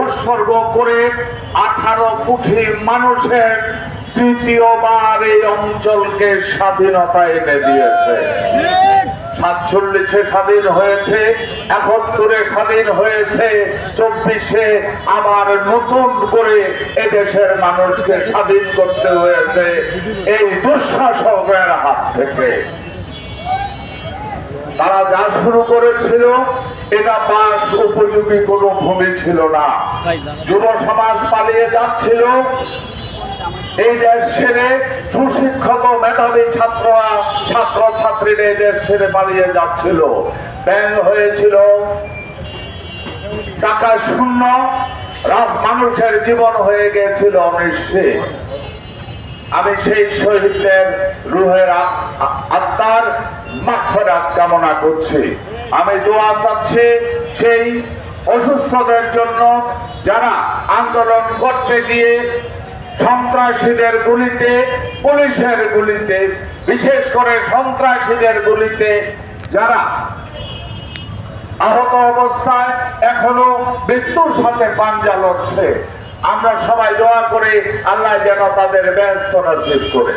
উৎসর্গ করে আঠারো কোটি মানুষের তৃতীয়বার এই অঞ্চলকে স্বাধীনতা এনে দিয়েছে। সাতচল্লিশে স্বাধীন হয়েছে, একাত্তরে স্বাধীন হয়েছে, চব্বিশে আবার নতুন করে এদেশের মানুষকে স্বাধীন করতে হয়েছে। এই দুঃশাসকের হাত থেকে। তারা যা শুরু করেছিল, এটা পাশ উপযোগী কোনো ভূমি ছিল না। যুব সমাজ পালিয়ে যাচ্ছিল। এই দেশ ছেড়ে সুশিক্ষক মেধাবী ছাত্ররা ছাত্র ছাত্রীরা এই দেশ ছেড়ে পালিয়ে যাচ্ছিল। ব্যাং হয়েছিল। টাকা শূন্য মানুষের জীবন হয়ে গেছিল অনিশ্চিত। আমি সেই শহীদদের রুহের আত্মার মাগফিরাত কামনা করছি। আমি দোয়া চাচ্ছি সেই অসুস্থদের জন্য যারা আন্দোলন করতে গিয়ে সন্ত্রাসীদের গুলিতে, পুলিশের গুলিতে, বিশেষ করে সন্ত্রাসীদের গুলিতে যারা আহত অবস্থায় এখনও মৃত্যুর সাথে পাঞ্জা লড়ছে। আমরা সবাই দোয়া করি আল্লাহ যেন তাদের ব্যস্ত নসিব করে।